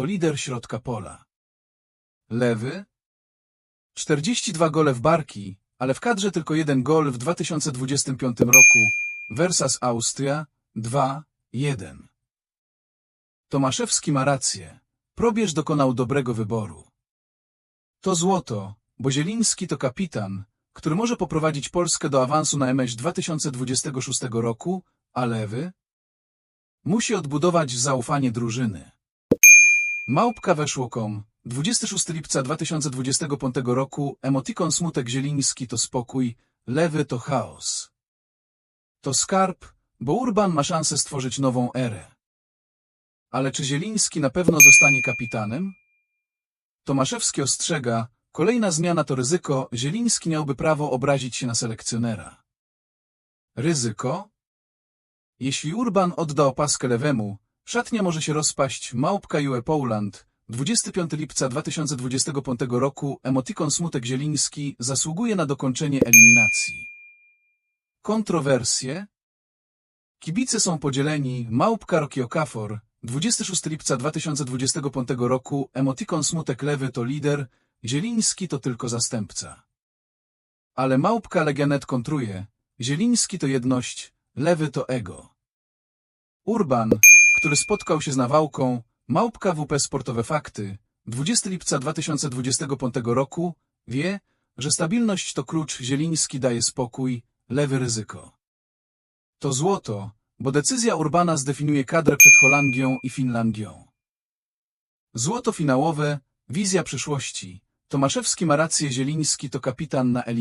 to lider środka pola. Lewy 42 gole w barki, ale w kadrze tylko jeden gol w 2025 roku Versas Austria 2-1. Tomaszewski ma rację. Probierz dokonał dobrego wyboru. To złoto, bo Zieliński to kapitan, który może poprowadzić Polskę do awansu na MŚ 2026 roku, a lewy musi odbudować zaufanie drużyny. Małpka weszło.com 26 lipca 2025 roku Emotikon Smutek Zieliński to spokój, lewy to chaos. To skarb, bo Urban ma szansę stworzyć nową erę. Ale czy Zieliński na pewno zostanie kapitanem? Tomaszewski ostrzega, kolejna zmiana to ryzyko, Zieliński miałby prawo obrazić się na selekcjonera. Ryzyko? Jeśli Urban odda opaskę lewemu, szatnia może się rozpaść Małpka UE Poland. 25 lipca 2025 roku Emotikon Smutek Zieliński zasługuje na dokończenie eliminacji. Kontrowersje? Kibice są podzieleni Małpka Roki Okafor 26 lipca 2025 roku Emotikon Smutek Lewy to lider, Zieliński to tylko zastępca. Ale Małpka Legianet kontruje, Zieliński to jedność, Lewy to ego. Urban, który spotkał się z Nawałką, Małpka WP Sportowe Fakty, 20 lipca 2025 roku, wie, że stabilność to klucz, Zieliński daje spokój, lewy ryzyko. To złoto, bo decyzja Urbana zdefiniuje kadrę przed Holandią i Finlandią. Złoto finałowe, wizja przyszłości. Tomaszewski ma rację, Zieliński to kapitan na eliminację.